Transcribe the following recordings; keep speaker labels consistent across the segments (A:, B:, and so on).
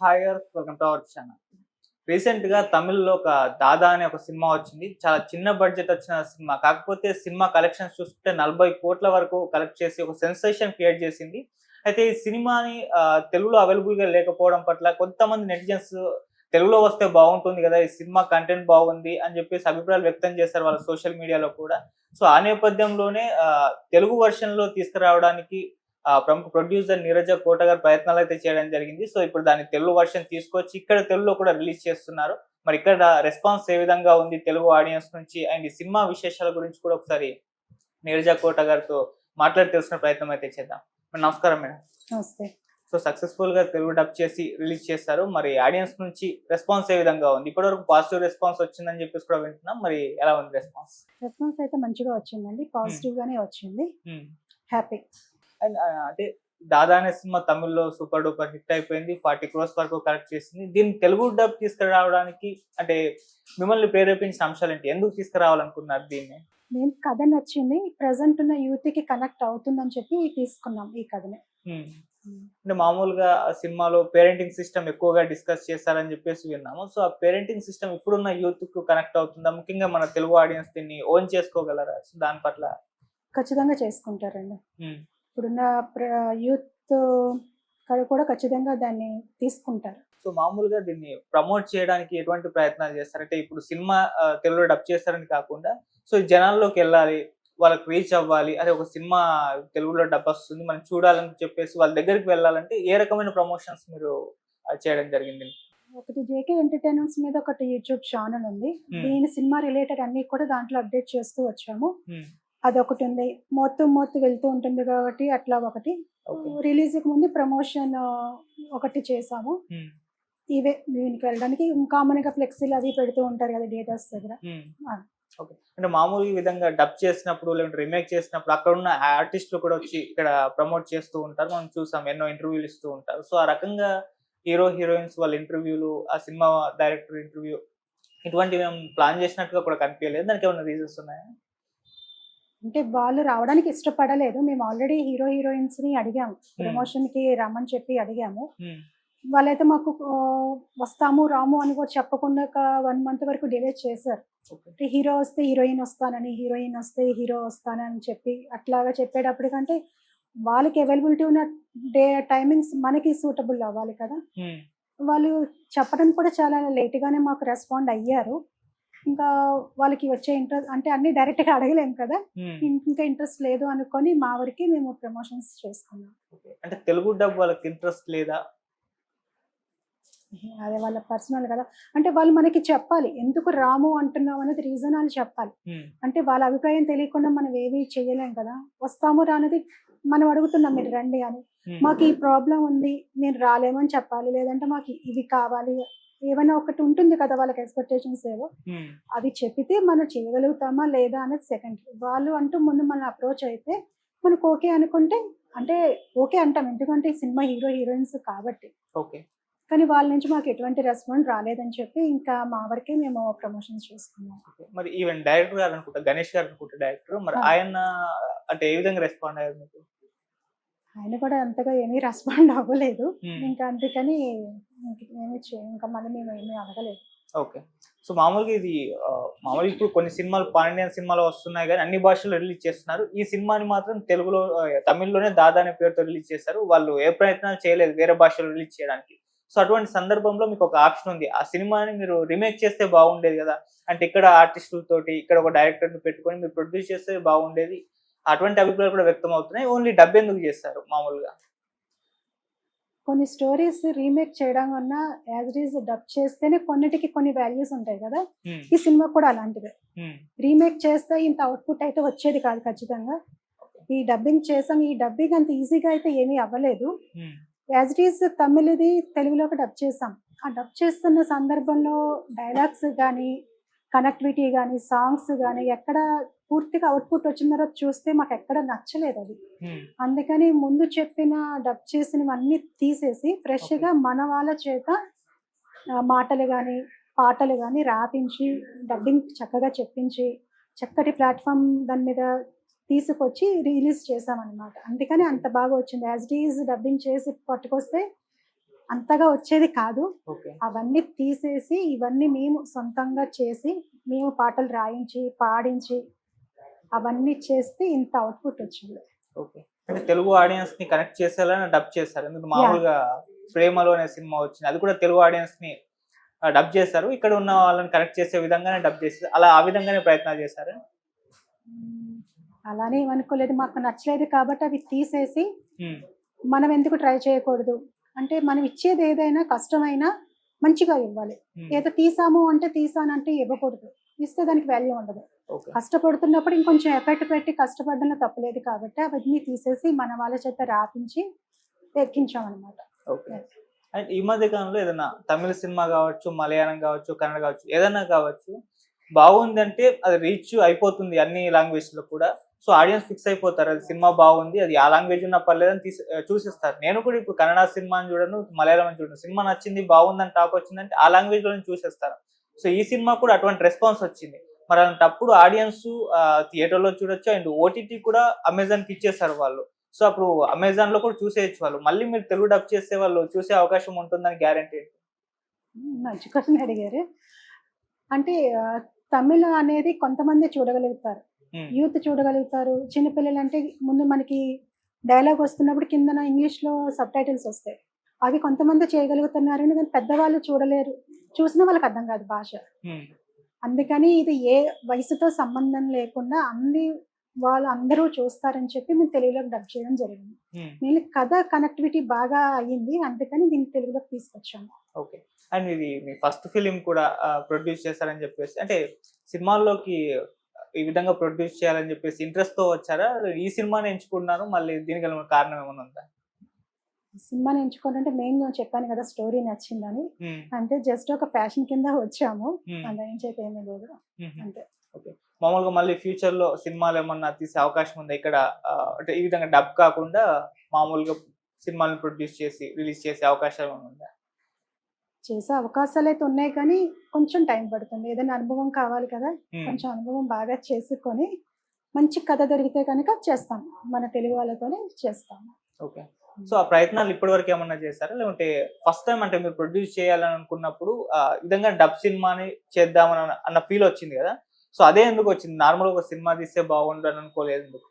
A: Higher welcome to our channel రీసెంట్గా తమిళ్ళో ఒక దాదా అనే ఒక సినిమా వచ్చింది. చాలా చిన్న బడ్జెట్ వచ్చిన సినిమా. కాకపోతే సినిమా కలెక్షన్స్ చూసుకుంటే నలభై కోట్ల వరకు కలెక్ట్ చేసి ఒక సెన్సేషన్ క్రియేట్ చేసింది. అయితే ఈ సినిమాని తెలుగులో అవైలబుల్గా లేకపోవడం పట్ల కొంతమంది నెటిజన్స్ తెలుగులో వస్తే బాగుంటుంది కదా ఈ సినిమా కంటెంట్ బాగుంది అని చెప్పేసి అభిప్రాయాలు వ్యక్తం చేశారు వాళ్ళ సోషల్ మీడియాలో కూడా. సో ఆ నేపథ్యంలోనే తెలుగు వర్షన్లో తీసుకురావడానికి ప్రముఖ ప్రొడ్యూసర్ నీరజ కోట గారు ప్రయత్నాలు అయితే చేయడం జరిగింది. సో ఇప్పుడు దాన్ని తెలుగు వర్షన్ తీసుకొచ్చి ఇక్కడ తెలుగులో కూడా రిలీజ్ చేస్తున్నారు. మరి ఇక్కడ రెస్పాన్స్ ఏ విధంగా ఉంది తెలుగు ఆడియన్స్ నుంచి? అండ్ సినిమా విశేషాల గురించి కూడా ఒకసారి నీరజ కోట గారితో మాట్లాడి తెలుసుకునే ప్రయత్నం అయితే చేద్దాం. నమస్కారం మేడం.
B: నమస్తే.
A: సో సక్సెస్ఫుల్గా తెలుగు డబ్ చేసి రిలీజ్ చేస్తారు మరి ఆడియన్స్ నుంచి రెస్పాన్స్ ఏ విధంగా ఉంది? ఇప్పటివరకు పాజిటివ్ రెస్పాన్స్ వచ్చిందని చెప్పేసి కూడా వింటున్నాం. మరి ఎలా ఉంది రెస్పాన్స్?
B: రెస్పాన్స్ అయితే మంచిగా వచ్చిందండి. పాజిటివ్ గానే వచ్చింది. హ్యాపీ.
A: అండ్ అంటే దాదా అనే సినిమా తమిళ్ళో సూపర్ డూపర్ హిట్ అయిపోయింది. ఫార్టీ క్రోర్స్ వరకు కలెక్ట్ చేసింది. దీన్ని తెలుగు డబ్ తీసుకురావడానికి అంటే మిమ్మల్ని ప్రేరేపించిన అంశాలు ఏంటి? ఎందుకు తీసుకురావాలనుకున్నారు దీన్ని?
B: నేను కథ నచ్చింది. ప్రజెంట్ ఉన్న యూత్కి కనెక్ట్ అవుతుందని చెప్పి తీసుకున్నాం ఈ కథని.
A: అంటే మామూలుగా ఆ సినిమాలో పేరెంటింగ్ సిస్టమ్ ఎక్కువగా డిస్కస్ చేస్తారని చెప్పేసి విన్నాము. సో ఆ పేరెంటింగ్ సిస్టమ్ ఇప్పుడున్న యూత్కు కనెక్ట్ అవుతుందా? ముఖ్యంగా మన తెలుగు ఆడియన్స్ దీన్ని ఓన్ చేసుకోగలరా? దాని పట్ల.
B: ఖచ్చితంగా చేసుకుంటారండి. ఇప్పుడున్న యూత్ కూడా ఖచ్చితంగా దాన్ని తీసుకుంటారు
A: సో మామూలుగా దీన్ని ప్రమోట్ చేయడానికి ఎటువంటి ప్రయత్నాలు చేస్తారంటే ఇప్పుడు సినిమా తెలుగులో డబ్ చేస్తారని కాకుండా సో జనాల్లోకి వెళ్ళాలి వాళ్ళకి రీచ్ అవ్వాలి అదే ఒక సినిమా తెలుగులో డబ్ వస్తుంది మనం చూడాలని చెప్పేసి వాళ్ళ దగ్గరికి వెళ్ళాలంటే ఏ రకమైన ప్రమోషన్స్ మీరు చేయడం జరిగింది
B: ఒకటి జేకే ఎంటర్టైన్మెంట్స్ మీద ఒకటి యూట్యూబ్ ఛానల్ ఉంది. దీని సినిమా రిలేటెడ్ అన్ని కూడా దాంట్లో అప్డేట్ చేస్తూ వచ్చాము. అదొకటి ఉంది. మొత్తం మొత్తం వెళ్తూ ఉంటుంది కాబట్టి అట్లా ఒకటి.
A: ఓకే.
B: రిలీజ్కి ముందు ప్రమోషన్ ఒకటి చేసాము. ఇవే దీనికి వెళ్ళడానికి కామన్గా ఫ్లెక్సీలు అవి పెడుతూ ఉంటారు కదా డేటాస్ దగ్గర.
A: అంటే మామూలు ఈ విధంగా డబ్ చేసినప్పుడు లేదంటే రీమేక్ చేసినప్పుడు అక్కడ ఉన్న ఆర్టిస్టులు కూడా వచ్చి ఇక్కడ ప్రమోట్ చేస్తూ ఉంటారు. మనం చూసాం ఎన్నో ఇంటర్వ్యూలు ఇస్తూ ఉంటారు. సో ఆ రకంగా హీరో హీరోయిన్స్ వాళ్ళ ఇంటర్వ్యూలు ఆ సినిమా డైరెక్టర్ ఇంటర్వ్యూ ఇటువంటివి మేము ప్లాన్ చేసినట్టుగా కూడా కనిపించలేదు. దానికి ఏమైనా రీజన్స్ ఉన్నాయా?
B: అంటే వాళ్ళు రావడానికి ఇష్టపడలేదు. మేము ఆల్రెడీ హీరో హీరోయిన్స్ని అడిగాము. ప్రమోషన్కి రమ్మని చెప్పి అడిగాము. వాళ్ళైతే మాకు వస్తాము రాము అని కూడా చెప్పకుండా ఒక వన్ మంత్ వరకు డిలే చేశారు. హీరో వస్తే హీరోయిన్ వస్తానని హీరోయిన్ వస్తే హీరో వస్తానని చెప్పి అట్లాగా చెప్పేటప్పటికంటే వాళ్ళకి అవైలబిలిటీ ఉన్న డే టైమింగ్స్ మనకి సూటబుల్ అవ్వాలి కదా. వాళ్ళు చెప్పడం కూడా చాలా late గానే మాకు రెస్పాండ్ అయ్యారు. ఇంకా వాళ్ళకి వచ్చే ఇంట్రెస్ట్ అంటే అన్ని డైరెక్ట్గా అడగలేము కదా. ఇంకా ఇంట్రెస్ట్ లేదు అనుకొని మా వరకు మేము ప్రమోషన్స్ చేసుకున్నాం.
A: అంటే తెలుగు డబ్ వాళ్ళకి ఇంట్రెస్ట్ లేదా?
B: అదే వాళ్ళ పర్సనల్ కదా. అంటే వాళ్ళు మనకి చెప్పాలి ఎందుకు రాము అంటున్నాం అనేది రీజన్ అని చెప్పాలి. అంటే వాళ్ళ అభిప్రాయం తెలియకుండా మనం ఏమీ చేయలేం కదా. వస్తాము రానది మనం అడుగుతున్నాం మీరు రండి అని. మాకు ఈ ప్రాబ్లం ఉంది నేను రాలేమని చెప్పాలి. లేదంటే మాకు ఇవి కావాలి. ఏమైనా ఒకటి ఉంటుంది కదా వాళ్ళకి ఎక్స్పెక్టేషన్స్ ఏవో. అవి చెప్పితే మనం చేయగలుగుతామా లేదా అనేది సెకండ్ వాళ్ళు అంటూ ముందు మనం అప్రోచ్ అయితే మనకు ఓకే అనుకుంటే అంటే ఓకే అంటాం ఎందుకంటే సినిమా హీరో హీరోయిన్స్ కాబట్టి
A: ఓకే
B: కానీ వాళ్ళ నుంచి మాకు ఎటువంటి రెస్పాన్స్ రాలేదని చెప్పి ఇంకా మా వరకే మేము ప్రమోషన్స్ చేసుకున్నాం.
A: మరి ఈవెన్ డైరెక్టర్ గారు అనుకుంటా గణేష్ గారు అనుకుంటా డైరెక్టర్ మరి. ఆయన అంటే ఏ విధంగా రెస్పాండ్ అయ్యారు మీకు
B: ఆయన కూడా అంతగా ఏమీ రెస్పాండ్ అవ్వలేదు.
A: Hmm.
B: ఇంకా అందుకని ఏమీ ఇంకా మళ్ళీ మేము ఏమీ అడగలేదు.
A: ఓకే. సో మామూలుగా ఇది మామూలుగా ఇప్పుడు కొన్ని సినిమాలు పాన్ ఇండియన్ సినిమాలు వస్తున్నాయి కానీ అన్ని భాషల్లో రిలీజ్ చేస్తున్నారు. ఈ సినిమాని మాత్రం తెలుగులో తమిళ్ళోనే దాదా అనే పేరుతో రిలీజ్ చేస్తారు వాళ్ళు ఏ ప్రయత్నాలు చేయలేదు వేరే భాషలో రిలీజ్ చేయడానికి. సో అటువంటి సందర్భంలో మీకు ఒక ఆప్షన్ ఉంది. ఆ సినిమాని మీరు రీమేక్ చేస్తే బాగుండేది కదా. అంటే ఇక్కడ ఆర్టిస్టులతోటి ఇక్కడ ఒక డైరెక్టర్ని పెట్టుకొని మీరు ప్రొడ్యూస్ చేస్తే బాగుండేది. అటువంటి అభిప్రాయాలు కూడా వ్యక్తం అవుతున్నాయి ఓన్లీ డబ్బు ఎందుకు చేస్తారు మామూలుగా?
B: కొన్ని స్టోరీస్ రీమేక్ చేయడం వల్ల యాజ్ ఇట్ ఈస్ డబ్ చేస్తేనే కొన్నిటికి కొన్ని వాల్యూస్ ఉంటాయి కదా? ఈ సినిమా కూడా అలాంటిదే. రీమేక్ చేస్తే ఇంత అవుట్పుట్ అయితే వచ్చేది కాదు ఖచ్చితంగా. ఈ డబ్బింగ్ చేసాం. ఈ డబ్బింగ్ అంత ఈజీగా అయితే ఏమీ అవ్వలేదు. యాజ్ ఇట్ ఈస్ తమిళది తెలుగులోకి డబ్ చేసాం. ఆ డబ్ చేస్తున్న సందర్భంలో డైలాగ్స్ కానీ కనెక్టివిటీ కానీ సాంగ్స్ కానీ ఎక్కడ పూర్తిగా అవుట్పుట్ వచ్చిన తర్వాత చూస్తే మాకు ఎక్కడ నచ్చలేదు అది.
A: హ్మ్,
B: అందుకని ముందు చెప్పిన డబ్ చేసినవన్నీ తీసేసి ఫ్రెష్గా మన వాళ్ళ చేత మాటలు కానీ పాటలు కానీ రాపించి డబ్బింగ్ చక్కగా చెప్పించి చక్కటి ప్లాట్ఫామ్ దాని మీద తీసుకొచ్చి రిలీజ్ చేసామన్నమాట అందుకని అంత బాగా వచ్చింది. యాజ్ ఇట్ ఈజ్ డబ్బింగ్ చేసి పట్టుకొస్తే అంతగా వచ్చేది కాదు. అవన్నీ తీసేసి ఇవన్నీ మేము సొంతంగా చేసి మేము పాటలు రాయించి పాడించి అవన్నీ చేస్తే ఇంత అవుట్పుట్ వచ్చింది.
A: ఓకే. అంటే తెలుగు ఆడియన్స్ని కనెక్ట్ చేసేలా డబ్ చేశారు. ఎందుకు మామూలుగా ప్రేమలో అనే సినిమా వచ్చింది. అది కూడా తెలుగు ఆడియన్స్ని డబ్ చేశారు. ఇక్కడ ఉన్న వాళ్ళని కనెక్ట్ చేసే విధంగానే డబ్ చేశారు. అలా ఆ విధంగానే ప్రయత్నాలు చేశారు.
B: అలానే ఏమనుకోలేదు. మాకు నచ్చలేదు కాబట్టి అవి తీసేసి మనం ఎందుకు ట్రై చేయకూడదు? అంటే మనం ఇచ్చేది ఏదైనా కష్టమైనా మంచిగా ఇవ్వాలి. ఏదో తీసాము అంటే తీసానంటే ఇవ్వకూడదు. ఇస్తే దానికి వాల్యూ ఉండదు. కష్టపడుతున్నప్పుడు ఇంకొంచెం ఎఫెక్ట్ పెట్టి కష్టపడడంలో తప్పలేదు కాబట్టి అవన్నీ తీసేసి మన వాళ్ళ చేత రాపించి ఎక్కించామన్నమాట.
A: ఓకే. అండ్ ఈ మధ్య కాలంలో ఏదైనా తమిళ సినిమా కావచ్చు మలయాళం కావచ్చు కన్నడ కావచ్చు ఏదైనా కావచ్చు బాగుంది అంటే అది రీచ్ అయిపోతుంది అన్ని లాంగ్వేజ్లో కూడా. సో ఆడియన్స్ ఫిక్స్ అయిపోతారు. అది సినిమా బాగుంది అది ఆ లాంగ్వేజ్ ఉన్నా పర్లేదని తీసి చూసిస్తారు. నేను కూడా ఇప్పుడు కన్నడ సినిమాని చూడను మలయాళం అని చూడను. సినిమా నచ్చింది బాగుందని టాక్ వచ్చిందంటే ఆ లాంగ్వేజ్లో చూసేస్తారు. సో ఈ సినిమా కూడా అటువంటి రెస్పాన్స్ వచ్చింది. మరి అలాంటప్పుడు ఆడియన్స్ థియేటర్లో చూడొచ్చు. అండ్ ఓటీటీ కూడా అమెజాన్కి ఇచ్చేస్తారు వాళ్ళు. సో అప్పుడు అమెజాన్లో కూడా చూసేయచ్చు వాళ్ళు. మళ్ళీ మీరు తెలుగు డబ్ చేసే వాళ్ళు చూసే అవకాశం ఉంటుందని గ్యారంటీ
B: మంచి క్వశ్చన్ అడిగారు. అంటే తమిళ అనేది కొంతమంది చూడగలుగుతారు. యూత్ చూడగలుగుతారు. చిన్నపిల్లలు అంటే ముందు మనకి డైలాగ్ వస్తున్నప్పుడు కిందన ఇంగ్లీష్లో సబ్ టైటిల్స్ వస్తాయి. అవి కొంతమంది చేయగలుగుతున్నారు కానీ పెద్దవాళ్ళు చూడలేరు. చూసినా వాళ్ళకి అర్థం కాదు భాష. అందుకని ఇది ఏ వయసుతో సంబంధం లేకుండా అన్ని వాళ్ళు అందరూ చూస్తారని చెప్పి మేము తెలుగులోకి డబ్ చేయడం జరిగింది. నేను కథ కనెక్టివిటీ బాగా అయ్యింది. అందుకని దీన్ని తెలుగులోకి తీసుకొచ్చాము
A: ఓకే. అండ్ ఇది మీ ఫస్ట్ ఫిలిం కూడా ప్రొడ్యూస్ చేశారని చెప్పేసి అంటే సినిమాల్లోకి ఈ విధంగా ప్రొడ్యూస్ చేయాలని చెప్పేసి ఇంట్రెస్ట్తో వచ్చారా? ఈ సినిమాని ఎంచుకున్నారు మళ్ళీ దీనికి కారణం ఏమైనా ఉందా?
B: సినిమాని ఎంచుకోవాలంటే నేను చెప్పాను కదా స్టోరీ నచ్చిందని. అంటే జస్ట్ ఒక ఫ్యాషన్ కింద వచ్చాము. అంత నుంచి అయితే ఏమీ లేదు. అంతే.
A: మామూలుగా మళ్ళీ ఫ్యూచర్లో సినిమాలు ఏమన్నా తీసే అవకాశం ఉందా? ఇక్కడ అంటే ఈ విధంగా డబ్ కాకుండా మామూలుగా సినిమాలను ప్రొడ్యూస్ చేసి రిలీజ్ చేసే అవకాశం ఉందా?
B: చేసే అవకాశాలు అయితే ఉన్నాయి కానీ కొంచెం టైం పడుతుంది. ఏదైనా అనుభవం కావాలి కదా కొంచెం అనుభవం బాగా చేసుకొని మంచి కథ దొరికితే కనుక చేస్తాం. మన తెలుగు వాళ్ళతోనే చేస్తాము
A: ఓకే. సో ఆ ప్రయత్నాలు ఇప్పటి వరకు ఏమన్నా చేశారా? లేకుంటే ఫస్ట్ టైం అంటే మీరు ప్రొడ్యూస్ చేయాలని అనుకున్నప్పుడు విధంగా డబ్ సినిమాని చేద్దామని అన్న- ఫీల్ వచ్చింది కదా? సో అదే ఎందుకు వచ్చింది? నార్మల్ ఒక సినిమా తీస్తే బాగుండు అని అనుకోలేదు ఎందుకు?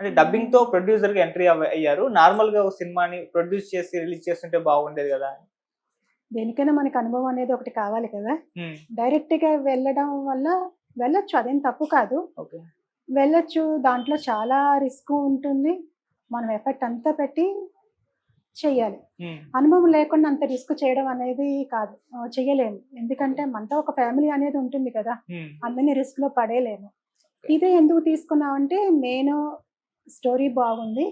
A: అంటే డబ్బింగ్తో ప్రొడ్యూసర్గా ఎంట్రీ అయ్యారు. నార్మల్గా ఒక సినిమాని ప్రొడ్యూస్ చేసి రిలీజ్ చేస్తుంటే బాగుండేది కదా?
B: దేనికైనా మనకు అనుభవం అనేది ఒకటి కావాలి కదా?
A: ఉమ్,
B: డైరెక్ట్గా వెళ్ళడం వల్ల వెళ్ళొచ్చు. అదేం తప్పు కాదు.
A: ఓకే.
B: వెళ్ళొచ్చు. దాంట్లో చాలా రిస్క్ ఉంటుంది. మనం ఎఫర్ట్ అంతా పెట్టి చెయ్యాలి.
A: ఉమ్,
B: అనుభవం లేకుండా అంత రిస్క్ చేయడం అనేది కాదు. ఆ, చెయ్యలేము. ఎందుకంటే మనతో ఒక ఫ్యామిలీ అనేది ఉంటుంది కదా. అందరినీ రిస్క్లో పడేయలేము. ఇదే ఎందుకు తీసుకున్నామంటే మెయిన్ స్టోరీ బాగుంది.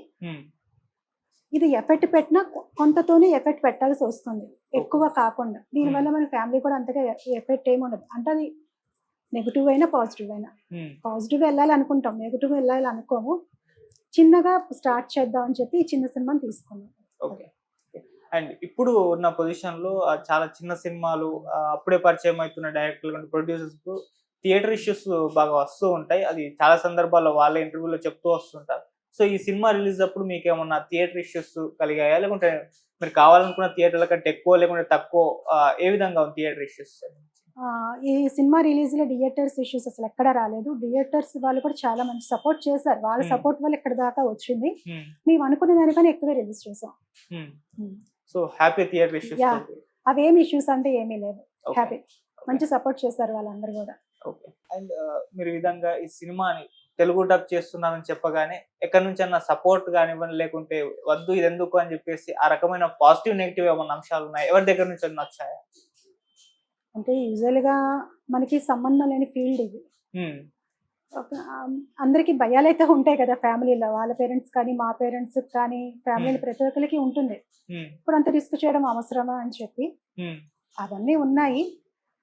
B: ఇది ఎఫెక్ట్ పెట్టినా కొంతతోనే ఎఫెక్ట్ పెట్టాల్సి వస్తుంది. ఎక్కువ కాకుండా. దీనివల్ల మన ఫ్యామిలీ కూడా అంతగా ఎఫెక్ట్ ఏమి ఉండదు. అంటే అది నెగిటివ్ అయినా పాజిటివ్ అయినా. పాజిటివ్ వెళ్ళాలి అనుకుంటాం నెగిటివ్ వెళ్ళాలి అనుకోము చిన్నగా స్టార్ట్ చేద్దాం అని చెప్పి చిన్న సినిమాని తీసుకున్నాం.
A: ఓకే. అండ్ ఇప్పుడు ఉన్న పొజిషన్లో చాలా చిన్న సినిమాలు అప్పుడే పరిచయం అవుతున్న డైరెక్టర్లు ప్రొడ్యూసర్స్కు థియేటర్ ఇష్యూస్ బాగా వస్తూ ఉంటాయి. అది చాలా సందర్భాల్లో వాళ్ళ ఇంటర్వ్యూలో చెప్తూ వస్తుంటారు. సో ఈ సినిమా రిలీజ్ అప్పుడు మీకు ఏమన్నా థియేటర్ ఇష్యూస్ కలిగాయా? లేకుంటే మీరు కావాలనుకున్న థియేటర్ల కంటే ఎక్కువ లేకుంటే తక్కువ ఏ విధంగా ఉంది థియేటర్ ఇష్యూస్
B: ఈ సినిమా రిలీజ్లో థియేటర్స్ ఇష్యూస్ అసలు ఎక్కడ రాలేదు. థియేటర్స్ వాళ్ళు కూడా చాలా మంచి సపోర్ట్ చేశారు. వాళ్ళ. సపోర్ట్ వల్ల ఇక్కడ దాకా వచ్చింది. మేము అనుకున్న దానికన్నా ఎక్కువ రిలీజ్ చేసాం
A: సో హ్యాపీ థియేటర్ ఇష్యూస్.
B: అవేం ఇష్యూస్ అంటే ఏమీ లేదు హ్యాపీ. మంచి సపోర్ట్ చేశారు వాళ్ళందరూ కూడా.
A: ఓకే. అండ్ మీరు ఈ విధంగా ఈ సినిమాని తెలుగు డబ్ చేస్తున్నారని చెప్పగానే ఎక్కడి నుంచి అన్న సపోర్ట్ కానివ్వండి లేకుంటే వద్దు ఇది ఎందుకు అని చెప్పేసి ఆ రకమైన పాజిటివ్ నెగిటివ్ ఏమన్నా అంశాలు ఉన్నాయి? ఎవరి దగ్గర నుంచి వచ్చాయా?
B: అంటే యూజువల్గా మనకి సంబంధం లేని ఫీల్డ్ ఇది. అందరికీ భయాలు అయితే ఉంటాయి కదా ఫ్యామిలీలో వాళ్ళ పేరెంట్స్ కానీ మా పేరెంట్స్ కానీ ఫ్యామిలీలో
A: Hmm.
B: ప్రతి ఒక్కరికి ఉంటుంది. ఇప్పుడు అంత రిస్క్ చేయడం అవసరమా అని చెప్పి అవన్నీ ఉన్నాయి.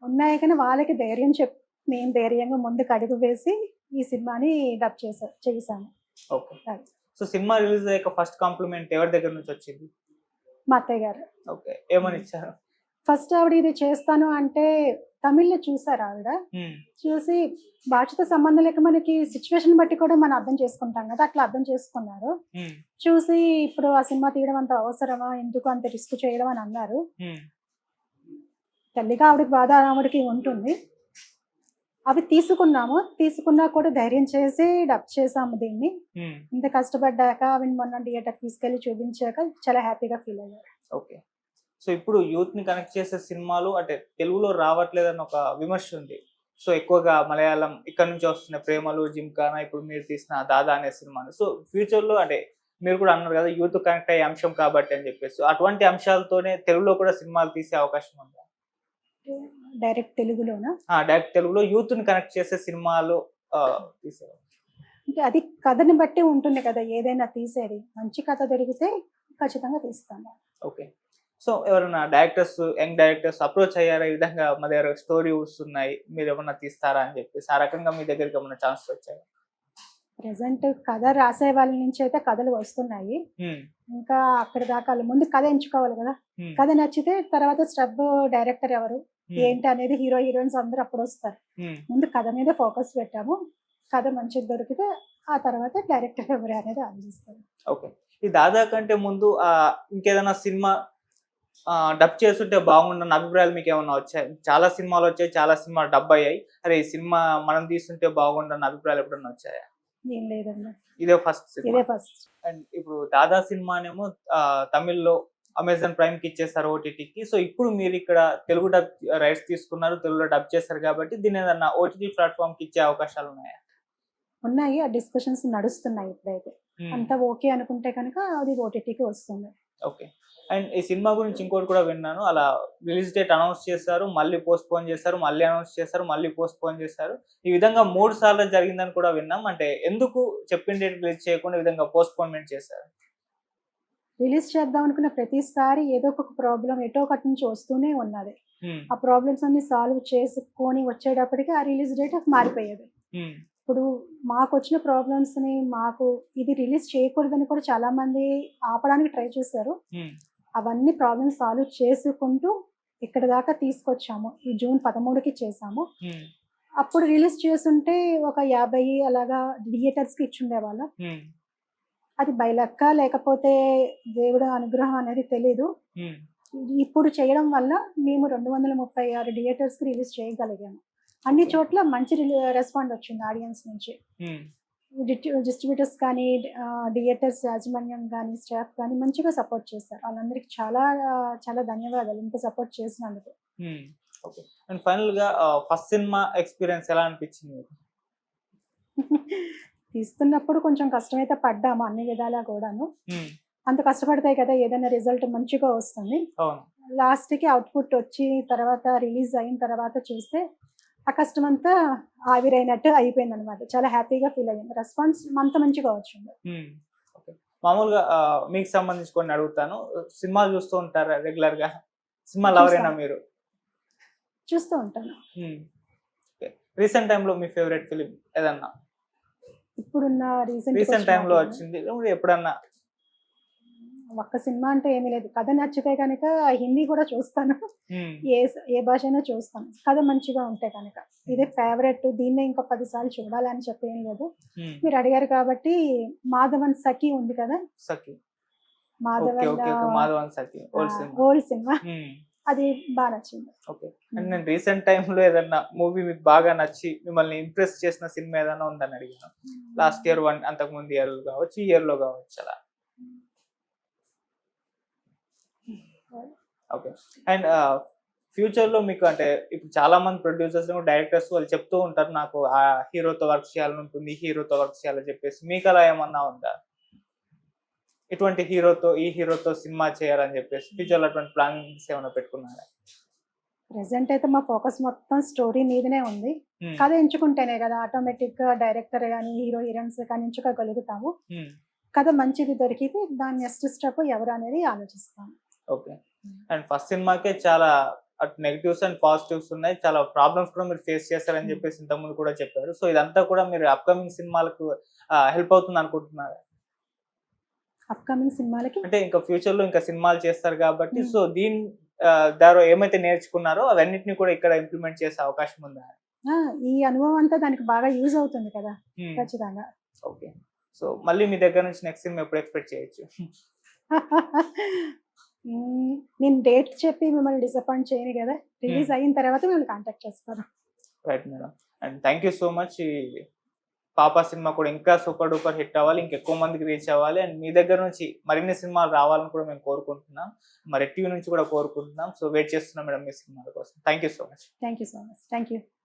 B: ఉన్నాయి కానీ వాళ్ళకి ధైర్యం చెప్ మేము ధైర్యంగా ముందుకు అడుగు వేసి ఈ సినిమాని డబ్ చేసా అది.
A: సో సినిమా రిలీజ్ అయ్యాక ఫస్ట్ కాంప్లిమెంట్ ఎవరి దగ్గర నుంచి వచ్చింది?
B: మా అత్తయ్య గారు.
A: ఓకే. ఏమని ఇచ్చారు?
B: ఫస్ట్ ఆవిడ ఇది చేస్తాను అంటే తమిళ్ళో చూసారు ఆవిడ. చూసి భాషతో సంబంధం లేక మనకి సిచ్యువేషన్ బట్టి కూడా మనం అర్థం చేసుకుంటాం కదా అట్లా అర్థం చేసుకున్నారు. చూసి ఇప్పుడు ఆ సినిమా తీయడం అంత అవసరమా? ఎందుకు అంత రిస్క్ చేయడం అని అన్నారు. తల్లిగా ఆవిడకి బాధ ఆవిడకి ఉంటుంది. అవి తీసుకున్నాము. తీసుకున్నా కూడా ధైర్యం చేసి డబ్ చేసాము దీన్ని. ఇంత కష్టపడ్డాక అవి మొన్న థియేటర్ తీసుకెళ్ళి చూపించాక చాలా హ్యాపీగా ఫీల్ అయ్యారు.
A: ఓకే. సో ఇప్పుడు యూత్ని కనెక్ట్ చేసే సినిమాలు అంటే తెలుగులో రావట్లేదని ఒక విమర్శ ఉంది. సో ఎక్కువగా మలయాళం ఇక్కడ నుంచి వస్తున్న ప్రేమలు జిమ్కానా ఇప్పుడు మీరు తీసిన దాదా అనే సినిమాను సో ఫ్యూచర్లో అంటే మీరు కూడా అన్నారు కదా యూత్ కనెక్ట్ అయ్యే అంశం కాబట్టి అని చెప్పేసి. అటువంటి అంశాలతోనే తెలుగులో కూడా సినిమాలు తీసే అవకాశం ఉందా?
B: డైరెక్ట్ తెలుగులోన?
A: డైరెక్ట్ తెలుగులో యూత్ని కనెక్ట్ చేసే సినిమాలు తీసే
B: అంటే అది కథని బట్టి ఉంటుంది కదా ఏదైనా తీసేది. మంచి కథ దొరికితే ఖచ్చితంగా తీస్తాను.
A: ఓకే. సో ఎవరైనా డైరెక్టర్స్ యంగ్ డైరెక్టర్స్ అప్రోచ్ అయ్యారా? ఈ విధంగా మా దగ్గర స్టోరీ వస్తున్నాయి మీరు ఏమన్నా తీస్తారా అని చెప్పేసి ఆ రకంగా మీ దగ్గరికి ఏమన్నా ఛాన్స్ వచ్చాయి?
B: ప్రజెంట్ కథ రాసే వాళ్ళ నుంచి అయితే కథలు వస్తున్నాయి. ఇంకా అక్కడ దాకా ముందు కథ ఎంచుకోవాలి కదా? కథ నచ్చితే తర్వాత స్టెప్ డైరెక్టర్ ఎవరు? ఏంటి అనేది హీరో హీరోయిన్స్ అందరూ అప్పుడు వస్తారు. ముందు కథ మీద ఫోకస్ పెట్టాము. కథ మంచిది దొరికితే ఆ తర్వాత డైరెక్టర్ ఎవరు అనేది ఆలోచిస్తారు
A: ఓకే. ఈ దాదా కంటే ముందు ఇంకేదైనా సినిమా డబ్ చేస్తుంటే బాగుండన్న అభిప్రాయాలు మీకు ఏమన్నా వచ్చాయి? చాలా సినిమాలు వచ్చాయి చాలా సినిమాలు డబ్ అయ్యాయి. అరే ఈ సినిమా మనం తీసుంటే బాగుండన్న అభిప్రాయాలు ఎప్పుడన్నా వచ్చాయా? ఇదే ఫస్ట్ సినిమా.
B: ఇదే ఫస్ట్.
A: అండ్ ఇప్పుడు దాదా సినిమానేమో తమిళ్ళో అమెజాన్ ప్రైమ్కి ఇచ్చేస్తారు ఓటీటీకి. సో ఇప్పుడు మీరు ఇక్కడ తెలుగు డబ్ రైట్స్ తీసుకున్నారు తెలుగులో డబ్ చేస్తారు కాబట్టి దీని ఏదన్నా ఓటీటీ ప్లాట్ఫామ్కి ఇచ్చే అవకాశాలు ఉన్నాయా?
B: ఉన్నాయి. ఆ డిస్కషన్స్ నడుస్తున్నాయి ఇప్పుడైతే. అంతా ఓకే అనుకుంటే కనుక అది ఓటీటీకి వస్తుంది.
A: ఓకే. అండ్ ఈ సినిమా గురించి ఇంకోటి కూడా విన్నాను. అలా రిలీజ్ డేట్ అనౌన్స్ చేశారు మళ్ళీ పోస్ట్ పోన్ చేశారు మళ్ళీ అనౌన్స్ చేశారు మళ్ళీ పోస్ట్ పోన్ చేశారు. ఈ విధంగా మూడు సార్లు జరిగిందని కూడా విన్నాం. అంటే ఎందుకు చెప్పిన డేట్ రిలీజ్ చేయకుండా విధంగా పోస్ట్ పోన్మెంట్ చేశారు?
B: రిలీజ్ చేద్దాం అనుకున్న ప్రతిసారి ఏదో ఒక ప్రాబ్లం ఎటో ఒకటి నుంచి వస్తూనే ఉన్నది. ఆ ప్రాబ్లమ్స్ అన్ని సాల్వ్ చేసుకొని వచ్చేటప్పటికి ఆ రిలీజ్ డేట్ మారిపోయేది. ఇప్పుడు మాకు వచ్చిన ప్రాబ్లమ్స్ని మాకు ఇది రిలీజ్ చేయకూడదని కూడా చాలా మంది ఆపడానికి ట్రై చేశారు. అవన్నీ ప్రాబ్లమ్స్ సాల్వ్ చేసుకుంటూ ఇక్కడ దాకా తీసుకొచ్చాము ఈ జూన్ పదమూడుకి చేసాము. అప్పుడు రిలీజ్ చేస్తుంటే ఒక యాభై అలాగా థియేటర్స్కి ఇచ్చుండే వాళ్ళం. అది బయలక్క లేకపోతే దేవుడు అనుగ్రహం అనేది తెలీదు. ఇప్పుడు చేయడం వల్ల మేము రెండు వందల ముప్పై ఆరు థియేటర్స్కి రిలీజ్ చేయగలిగాము అన్ని చోట్ల మంచి రెస్పాండ్ వచ్చింది ఆడియన్స్ నుంచి. డిస్ట్రిబ్యూటర్స్ కానీ థియేటర్స్ యాజమాన్యం కానీ స్టాఫ్ కానీ మంచిగా సపోర్ట్ చేస్తారు. వాళ్ళందరికీ చాలా చాలా ధన్యవాదాలు ఇంత సపోర్ట్ చేసినందుకు.
A: ఓకే. అండ్ ఫైనల్గా ఫస్ట్ సినిమా ఎక్స్పీరియన్స్ ఎలా అనిపించింది?
B: తీస్తున్నప్పుడు కొంచెం కష్టమైతే పడ్డాము అన్ని విధాలా కూడాను. అంత కష్టపడతాయి కదా ఏదైనా రిజల్ట్ మంచిగా వస్తుంది.
A: అవును.
B: లాస్ట్కి అవుట్పుట్ వచ్చి తర్వాత రిలీజ్ అయిన తర్వాత చూస్తే ఆ కష్టం అంతా ఆవిరైనట్టు అయిపోయింది అనమాట చాలా హ్యాపీగా ఫీల్ అయ్యింది. రెస్పాన్స్ అంత మంచిగా వచ్చింది.
A: మామూలుగా మీకు సంబంధించి కొన్ని అడుగుతాను. సినిమాలు చూస్తూ ఉంటారా రెగ్యులర్గా సినిమా లవరేనా
B: చూస్తాను.
A: మీరు?
B: చూస్తూ ఉంటాను.
A: రీసెంట్ టైంలో మీ ఫేవరెట్ ఫిలిం ఏదన్నా?
B: ఇప్పుడున్న రీసెంట్
A: రీసెంట్ టైంలో వచ్చింది. ఎప్పుడన్నా
B: ఒక్క సినిమా అంటే ఏమీ లేదు. కథ నచ్చితే కనుక హిందీ కూడా చూస్తాను. ఏ ఏ భాష అయినా చూస్తాను. కథ మంచిగా ఉంటే కనుక. ఇదే ఫేవరెట్. దీన్నే ఇంకో పదిసార్లు చూడాలని చెప్పి ఏం లేదు. మీరు అడిగారు కాబట్టి మాధవన్ సఖి ఉంది కదా?
A: సఖి.
B: మాధవన్
A: సఖి. Old cinema.
B: అది బాగా నచ్చింది.
A: ఓకే. అండ్ నేను రీసెంట్ టైంలో ఏదన్నా మూవీ మీకు బాగా నచ్చి మిమ్మల్ని ఇంప్రెస్ చేసిన సినిమా ఏదైనా ఉందని అడిగాను. లాస్ట్ ఇయర్ వన్ అంతకు ముందు ఇయర్ కావచ్చు ఈ ఇయర్లో కావచ్చు అలా. ఓకే అండ్ ఫ్యూచర్లో మీకు అంటే ఇప్పుడు చాలా మంది ప్రొడ్యూసర్స్ డైరెక్టర్స్ వాళ్ళు చెప్తూ ఉంటారు నాకు ఆ హీరోతో వర్క్ చేయాలని ఉంటుంది హీరోతో వర్క్ చేయాలని చెప్పేసి. మీకు అలా ఏమన్నా ఉందా? ఇటువంటి హీరోతో ఈ హీరోతో సినిమా చేయాలని చెప్పేసి ఫ్యూచర్లో అటువంటి ప్లానింగ్స్ ఏమైనా పెట్టుకున్నారా?
B: ప్రెసెంట్ అయితే మా ఫోకస్ మొత్తం స్టోరీ మీదనే ఉంది.
A: Hmm.
B: కథ ఎంచుకుంటేనే కదా ఆటోమేటిక్గా డైరెక్టర్ కానీ హీరో హీరోయిన్స్ కానీ ఎంచుకోగలుగుతాము.
A: Hmm.
B: కథ మంచిది దొరికితే దాని నెక్స్ట్ స్టెప్ ఎవరు అనేది ఆలోచిస్తాము
A: ఓకే అండ్ ఫస్ట్ సినిమాకే చాలా అటు నెగిటివ్స్ అండ్ పాజిటివ్స్ ఉన్నాయి. చాలా ప్రాబ్లమ్స్ కూడా మీరు ఫేస్ చేస్తారని చెప్పేసి ఇంతకుముందు కూడా చెప్పారు. సో ఇదంతా కూడా మీరు అప్కమింగ్ సినిమాలకు హెల్ప్ అవుతుంది అనుకుంటున్నారు?
B: అప్కమింగ్ సినిమాలకి?
A: అంటే ఇంకా ఫ్యూచర్లో ఇంకా సినిమాలు చేస్తారు కాబట్టి
B: Hmm.
A: సో దీని దారో ఏమైతే నేర్చుకున్నారో అవన్నిటిని కూడా ఇక్కడ ఇంప్లిమెంట్ చేసే అవకాశం ఉందా?
B: ఈ అనుభవం అంతా దానికి బాగా యూజ్ అవుతుంది కదా ఖచ్చితంగా.
A: ఓకే సో మళ్ళీ మీ దగ్గర నుంచి నెక్స్ట్ సినిమా ఎప్పుడు ఎక్స్పెక్ట్ చేయొచ్చు?
B: నేను డేట్ చెప్పి మిమ్మల్ని డిసప్పాయింట్ చేయను కదా? రిలీజ్ అయిన తర్వాత మిమ్మల్ని కాంటాక్ట్ చేస్తాను.
A: Right madam and thank you so much పాప సినిమా కూడా ఇంకా సూపర్ డూపర్ హిట్ అవ్వాలి ఇంకా ఎక్కువ మందికి రీచ్ అవ్వాలి. అండ్ మీ దగ్గర నుంచి మరిన్ని సినిమాలు రావాలని కూడా మేము కోరుకుంటున్నాం. మరి టీవీ నుంచి కూడా కోరుకుంటున్నాం. సో వెయిట్ చేస్తున్నాం మేడం మీ సినిమాల కోసం. Thank you so much
B: thank you so much thank you